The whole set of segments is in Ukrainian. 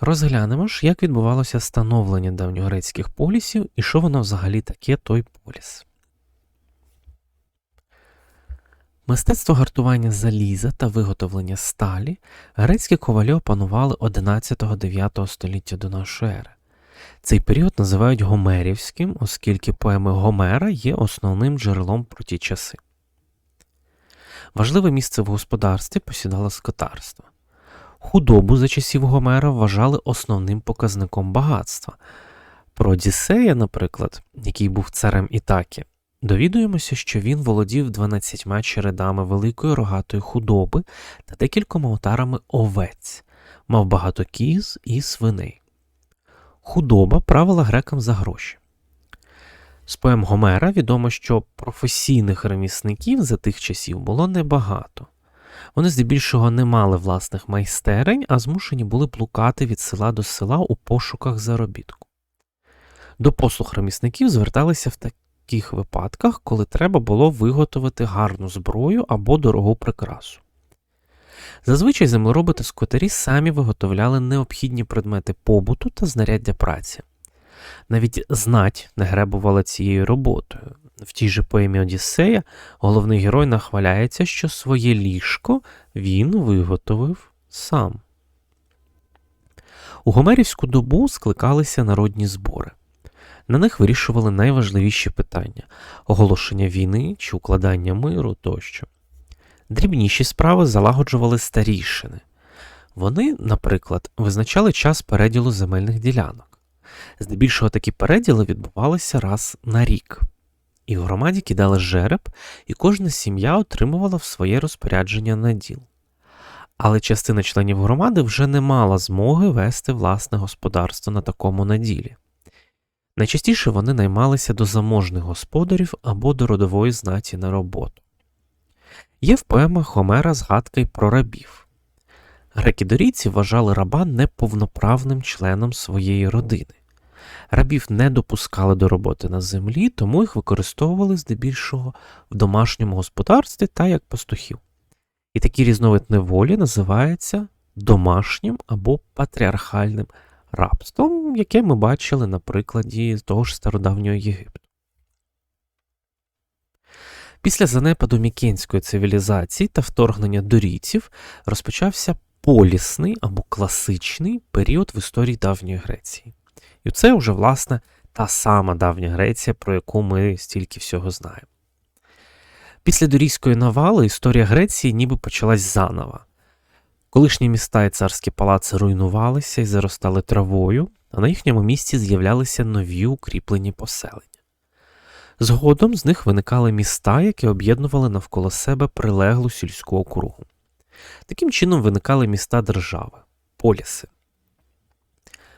Розглянемо ж, як відбувалося становлення давньогрецьких полісів і що воно взагалі таке той поліс. Мистецтво гартування заліза та виготовлення сталі грецькі ковалі опанували 11-9 століття до нашої ери. Цей період називають Гомерівським, оскільки поеми Гомера є основним джерелом про ті часи. Важливе місце в господарстві посідало скотарство. Худобу за часів Гомера вважали основним показником багатства. Про Одіссея, наприклад, який був царем Ітакі, довідуємося, що він володів 12 чередами великої рогатої худоби та декількома отарами овець, мав багато кіз і свиней. Худоба правила грекам за гроші. З поем Гомера відомо, що професійних ремісників за тих часів було небагато. Вони здебільшого не мали власних майстерень, а змушені були блукати від села до села у пошуках заробітку. До послуг ремісників зверталися в таких випадках, коли треба було виготовити гарну зброю або дорогу прикрасу. Зазвичай землероби та скотарі самі виготовляли необхідні предмети побуту та знаряддя праці. Навіть знать не гребувала цією роботою. В тій же поемі Одіссея головний герой нахваляється, що своє ліжко він виготовив сам. У Гомерівську добу скликалися народні збори. На них вирішували найважливіші питання оголошення війни чи укладання миру тощо. Дрібніші справи залагоджували старішини. Вони, наприклад, визначали час переділу земельних ділянок. Здебільшого такі переділи відбувалися раз на рік. І в громаді кидали жереб, і кожна сім'я отримувала в своє розпорядження наділ. Але частина членів громади вже не мала змоги вести власне господарство на такому наділі. Найчастіше вони наймалися до заможних господарів або до родової знаті на роботу. Є в поемах Хомера згадка й про рабів. Греки-дорійці вважали раба неповноправним членом своєї родини. Рабів не допускали до роботи на землі, тому їх використовували здебільшого в домашньому господарстві та як пастухів. І такий різновид неволі називається домашнім або патріархальним рабством, яке ми бачили на прикладі того ж стародавнього Єгипту. Після занепаду мікенської цивілізації та вторгнення дорійців розпочався полісний або класичний період в історії давньої Греції. І це вже, власне, та сама давня Греція, про яку ми стільки всього знаємо. Після дорійської навали історія Греції ніби почалась заново. Колишні міста і царські палаци руйнувалися і заростали травою, а на їхньому місці з'являлися нові укріплені поселення. Згодом з них виникали міста, які об'єднували навколо себе прилеглу сільську округу. Таким чином виникали міста держави поліси.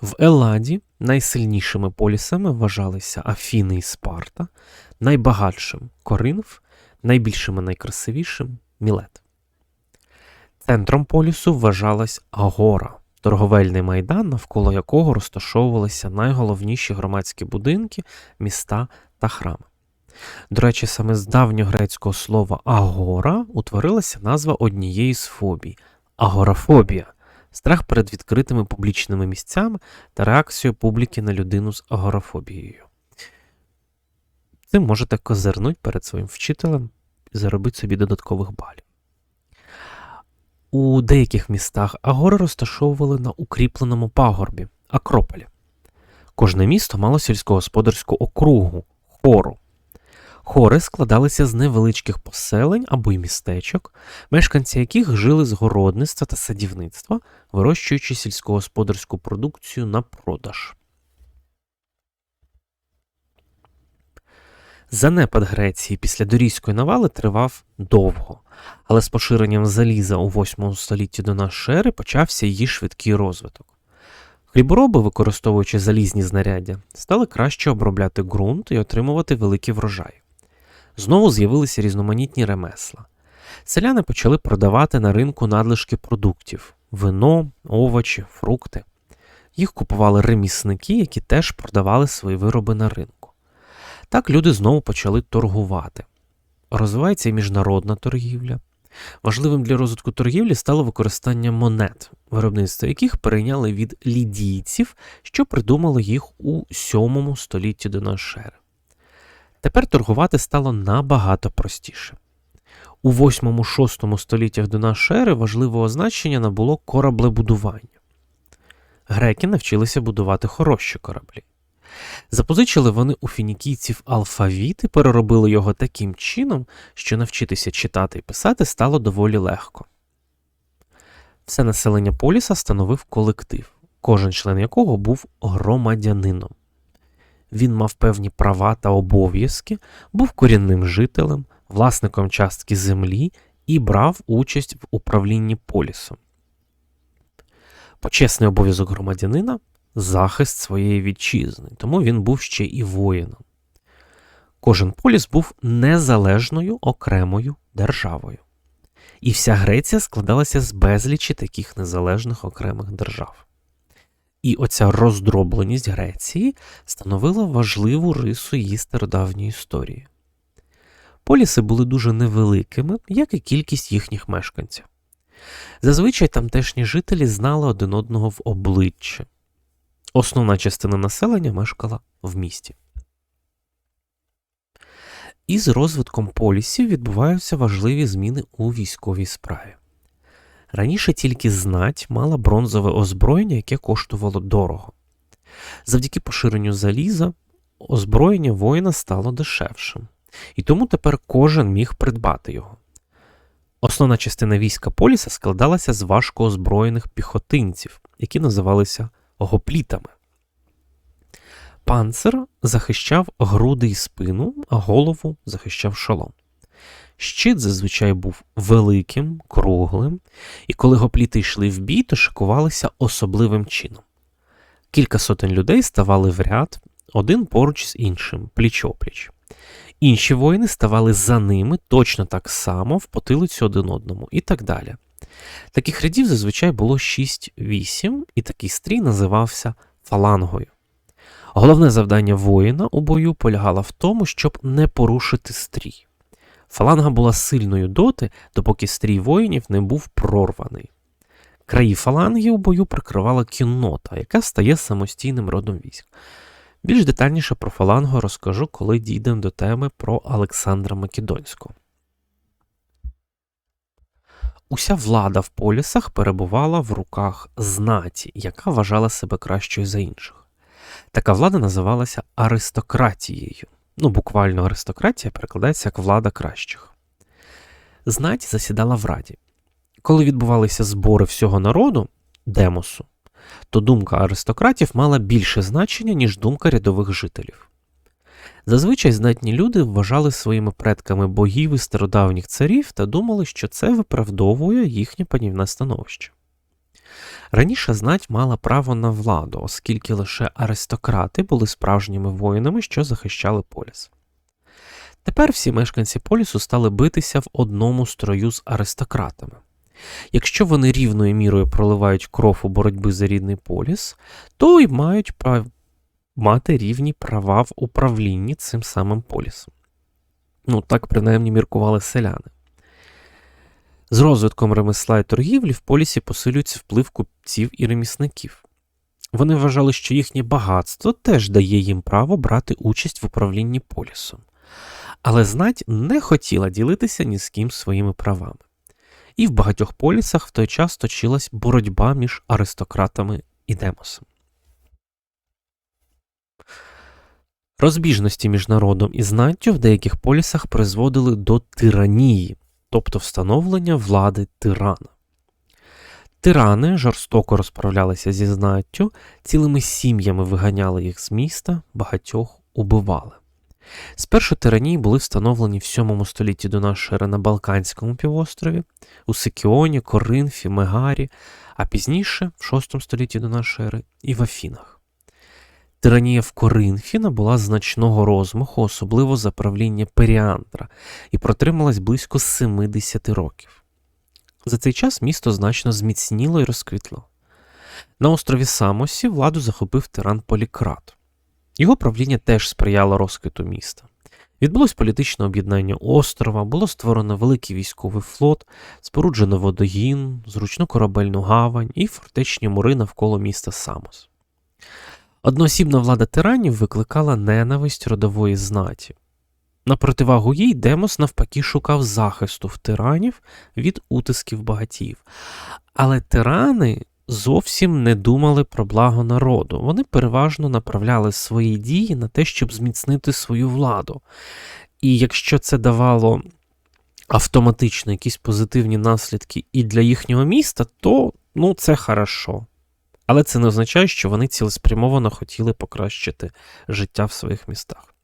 В Еладі найсильнішими полісами вважалися Афіни і Спарта, найбагатшим Коринф, найбільшим і найкрасивішим Мілет. Центром полісу вважалась Агора, торговельний майдан, навколо якого розташовувалися найголовніші громадські будинки, міста та храми. До речі, саме з давньогрецького слова агора утворилася назва однієї з фобій агорафобія страх перед відкритими публічними місцями та реакцію публіки на людину з агорафобією. Цим можете козирнути перед своїм вчителем і заробити собі додаткових балів. У деяких містах агори розташовували на укріпленому пагорбі Акрополі. Кожне місто мало сільськогосподарську округу, хору. Хори складалися з невеличких поселень або й містечок, мешканці яких жили з городництва та садівництва, вирощуючи сільськогосподарську продукцію на продаж. Занепад Греції після дорійської навали тривав довго, але з поширенням заліза у 8 столітті до нашої ери почався її швидкий розвиток. Хлібороби, використовуючи залізні знаряддя, стали краще обробляти ґрунт і отримувати великі врожаї. Знову з'явилися різноманітні ремесла. Селяни почали продавати на ринку надлишки продуктів вино, овочі, фрукти. Їх купували ремісники, які теж продавали свої вироби на ринку. Так люди знову почали торгувати. Розвивається і міжнародна торгівля. Важливим для розвитку торгівлі стало використання монет, виробництво яких перейняли від лідійців, що придумали їх у 7 столітті до нашої ери. Тепер торгувати стало набагато простіше. У 8-6 століттях до нашої ери важливого значення набуло кораблебудування. Греки навчилися будувати хороші кораблі. Запозичили вони у фінікійців алфавіт і переробили його таким чином, що навчитися читати і писати стало доволі легко. Все населення поліса становив колектив, кожен член якого був громадянином. Він мав певні права та обов'язки, був корінним жителем, власником частки землі і брав участь в управлінні полісом. Почесний обов'язок громадянина захист своєї вітчизни, тому він був ще і воїном. Кожен поліс був незалежною окремою державою. І вся Греція складалася з безлічі таких незалежних окремих держав. І оця роздробленість Греції становила важливу рису її стародавньої історії. Поліси були дуже невеликими, як і кількість їхніх мешканців. Зазвичай тамтешні жителі знали один одного в обличчя. Основна частина населення мешкала в місті. Із розвитком полісів відбуваються важливі зміни у військовій справі. Раніше тільки знать мала бронзове озброєння, яке коштувало дорого. Завдяки поширенню заліза, озброєння воїна стало дешевшим, і тому тепер кожен міг придбати його. Основна частина війська Поліса складалася з важко озброєних піхотинців, які називалися гоплітами. Панцир захищав груди і спину, а голову захищав шолом. Щит зазвичай був великим, круглим, і коли гопліти йшли в бій, то шикувалися особливим чином. Кілька сотень людей ставали в ряд, один поруч з іншим, пліч-опліч. Інші воїни ставали за ними точно так само в потилицю один одному і так далі. Таких рядів зазвичай було 6-8, і такий стрій називався фалангою. Головне завдання воїна у бою полягало в тому, щоб не порушити стрій. Фаланга була сильною доти, допоки стрій воїнів не був прорваний. Краї фаланги у бою прикривала кіннота, яка стає самостійним родом військ. Більш детальніше про фалангу розкажу, коли дійдемо до теми про Олександра Македонського. Уся влада в полісах перебувала в руках знаті, яка вважала себе кращою за інших. Така влада називалася аристократією. Ну, буквально аристократія перекладається як влада кращих. Знать засідала в раді. Коли відбувалися збори всього народу, демосу, то думка аристократів мала більше значення, ніж думка рядових жителів. Зазвичай знатні люди вважали своїми предками богів і стародавніх царів та думали, що це виправдовує їхнє панівне становище. Раніше знать мала право на владу, оскільки лише аристократи були справжніми воїнами, що захищали поліс. Тепер всі мешканці полісу стали битися в одному строю з аристократами. Якщо вони рівною мірою проливають кров у боротьби за рідний поліс, то й мають прав... мати рівні права в управлінні цим самим полісом. Ну, так принаймні міркували селяни. З розвитком ремесла і торгівлі в полісі посилюється вплив купців і ремісників. Вони вважали, що їхнє багатство теж дає їм право брати участь в управлінні полісом. Але знать не хотіла ділитися ні з ким своїми правами. І в багатьох полісах в той час точилась боротьба між аристократами і демосом. Розбіжності між народом і знаттю в деяких полісах призводили до тиранії, тобто встановлення влади тирана. Тирани жорстоко розправлялися зі знаттю, цілими сім'ями виганяли їх з міста, багатьох убивали. Спершу тиранії були встановлені в 7 столітті до нашої ери на Балканському півострові, у Сикіоні, Коринфі, Мегарі, а пізніше, в 6 столітті до нашої ери, і в Афінах. Тиранія в Коринфі набула значного розмаху, особливо за правління Періантра, і протрималась близько 70 років. За цей час місто значно зміцніло і розквітло. На острові Самосі владу захопив тиран Полікрат. Його правління теж сприяло розквіту міста. Відбулось політичне об'єднання острова, було створено великий військовий флот, споруджено водогін, зручну корабельну гавань і фортечні мури навколо міста Самос. Одноосібна влада тиранів викликала ненависть родової знаті. На противагу їй Демос навпаки шукав захисту в тиранів від утисків багатіїв. Але тирани зовсім не думали про благо народу. Вони переважно направляли свої дії на те, щоб зміцнити свою владу. І якщо це давало автоматично якісь позитивні наслідки і для їхнього міста, то ну, це хорошо. Але це не означає, що вони цілеспрямовано хотіли покращити життя в своїх містах.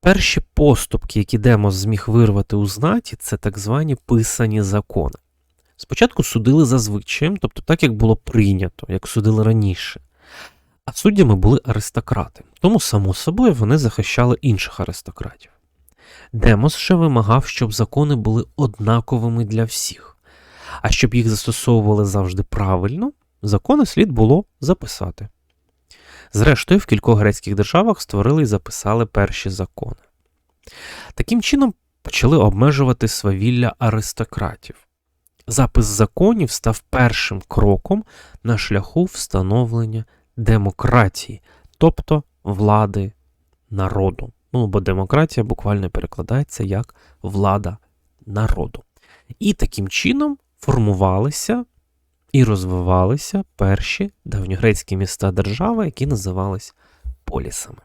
Перші поступки, які Демос зміг вирвати у знаті, це так звані писані закони. Спочатку судили за звичаєм, тобто так, як було прийнято, як судили раніше. А суддями були аристократи, тому, само собою, вони захищали інших аристократів. Демос ще вимагав, щоб закони були однаковими для всіх, а щоб їх застосовували завжди правильно, закони слід було записати. Зрештою, в кількох грецьких державах створили і записали перші закони. Таким чином почали обмежувати свавілля аристократів. Запис законів став першим кроком на шляху встановлення демократії, тобто влади народу. Ну, бо демократія буквально перекладається як влада народу. І таким чином формувалися і розвивалися перші давньогрецькі міста держави, які називались полісами.